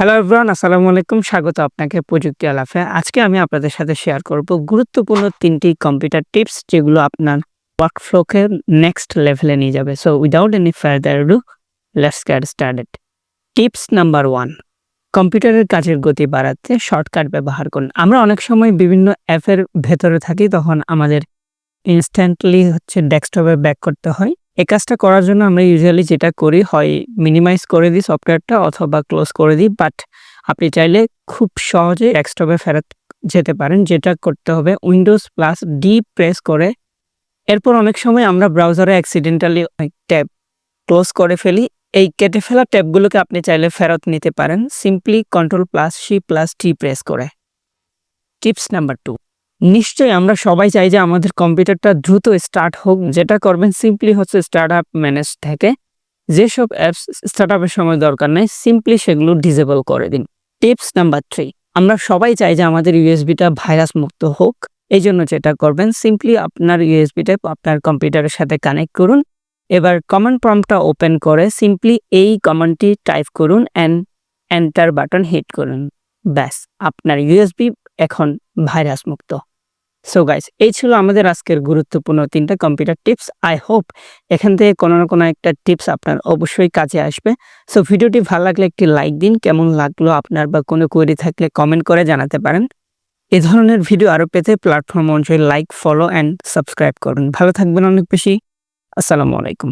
Hello everyone আসসালামু আলাইকুম। স্বাগত আপনাকে প্রযুক্তি আলাপে। আজকে আমি আপনাদের সাথে শেয়ার করব গুরুত্বপূর্ণ তিনটি কম্পিউটার টিপস যেগুলো আপনার ওয়ার্কফ্লোকে নেক্সট লেভেলে নিয়ে যাবে। So without any further do let's get started tips number one কম্পিউটারের কাজের গতি বাড়াতে শর্টকাট ব্যবহার করুন। আমরা অনেক সময় বিভিন্ন অ্যাপের ভেতরে থাকি, তখন আমাদের ইনস্ট্যান্টলি হচ্ছে ডেস্কটপে ব্যাক করতে হয়। এই কাজটা করার জন্য আমরা ইউজুয়ালি যেটা করি হয় মিনিমাইজ করে দিই সফটওয়্যারটা অথবা ক্লোজ করে দিই বাট আপনি চাইলে খুব সহজে ডেস্কটপে ফেরত যেতে পারেন, যেটা করতে হবে উইন্ডোজ প্লাস ডি প্রেস করে। এরপর অনেক সময় আমরা ব্রাউজারে অ্যাক্সিডেন্টালি অনেক ট্যাব ক্লোজ করে ফেলি। এই কেটে ফেলা ট্যাবগুলোকে আপনি চাইলে ফেরত নিতে পারেন। Simply control plus C plus T press করে। টিপস নাম্বার টু নিশ্চয়ই আমরা সবাই চাই যে আমাদের কম্পিউটারটা দ্রুত স্টার্ট হোক। যেটা করবেন সিম্পলি হচ্ছে স্টার্ট আপ ম্যানেজ থেকে। যেসব অ্যাপস স্টার্ট আপের সময় দরকার নেই সিম্পলি সেগুলো ডিজেবল করে দিন। টিপস নাম্বার থ্রি আমরা সবাই চাই যে আমাদের ইউএসবিটা ভাইরাস মুক্ত হোক। এই জন্য যেটা করবেন সিম্পলি আপনার ইউএসবিটা আপনার কম্পিউটারের সাথে কানেক্ট করুন। এবার কমান্ড প্রম্পটটা ওপেন করে সিম্পলি এই কমান্ডটি টাইপ করুন অ্যান্ড এন্টার বাটন হিট করুন। ব্যাস, আপনার ইউএসবি এখন ভাইরাস মুক্ত। সো গাইস এই ছিল আমাদের আজকের গুরুত্বপূর্ণ তিনটা কম্পিউটার টিপস আই হোপ এখান থেকে কোনো না কোনো একটা টিপস আপনার অবশ্যই কাজে আসবে। সো ভিডিওটি ভালো লাগলে একটি লাইক দিন। কেমন লাগল আপনার বা কোনো কোয়েরি থাকলে কমেন্ট করে জানাতে পারেন। এ ধরনের ভিডিও আরও পেতে প্ল্যাটফর্ম অনুযায়ী লাইক ফলো অ্যান্ড সাবস্ক্রাইব করুন। ভালো থাকবেন অনেক বেশি। আসসালামু আলাইকুম।